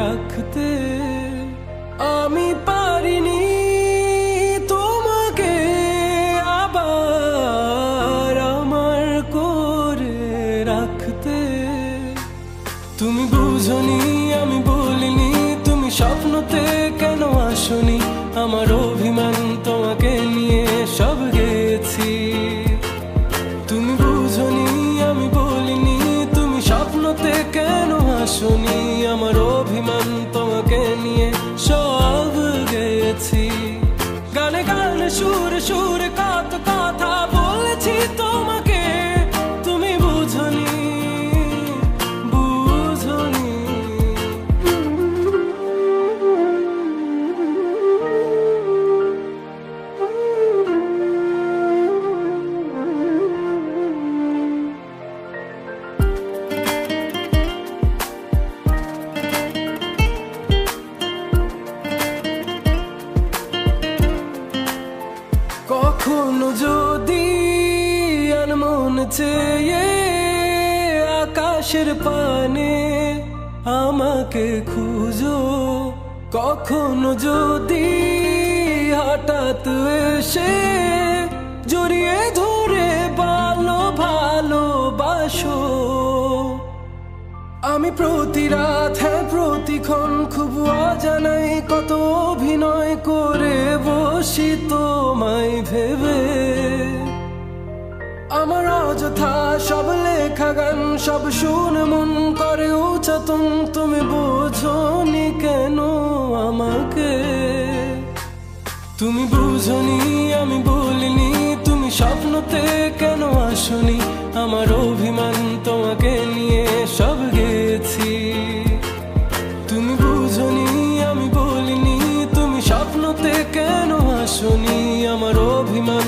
রাখতে আমি পারিনি তোমাকে আবার আমার করে রাখতে। তুমি বুঝনি, আমি বলিনি, তুমি স্বপ্নতে কেন আসনি? আমার অভিমান তোমাকে নিয়ে সব গেছি। তুমি বুঝনি, আমি বলিনি, তুমি স্বপ্নতে কেন আসনি? শুর কখনো যদি আনমন চেয়ে আকাশের পানে আমাকে খুঁজো, কখনো যদি হঠাৎ এসে জড়িয়ে ধরে ভালো ভালোবাসো আমি প্রতি রাত হ্যাঁ প্রতিক্ষণ খুব অজানাই কত অভিনয় করে বসি তোমায় ভেবে। আমার অযথা সব লেখা গান, সব শুন মন করে উচাতুম। তুমি বোঝনি কেন আমাকে? তুমি বুঝনি, আমি বলিনি। তুমি স্বপ্নতে কেন আসনি? আমার অভিমান তোমাকে নিয়ে সব গেছি। তুমি বুঝনি, আমি বলিনি। তুমি স্বপ্নতে কেন শুনি আমার অভিমান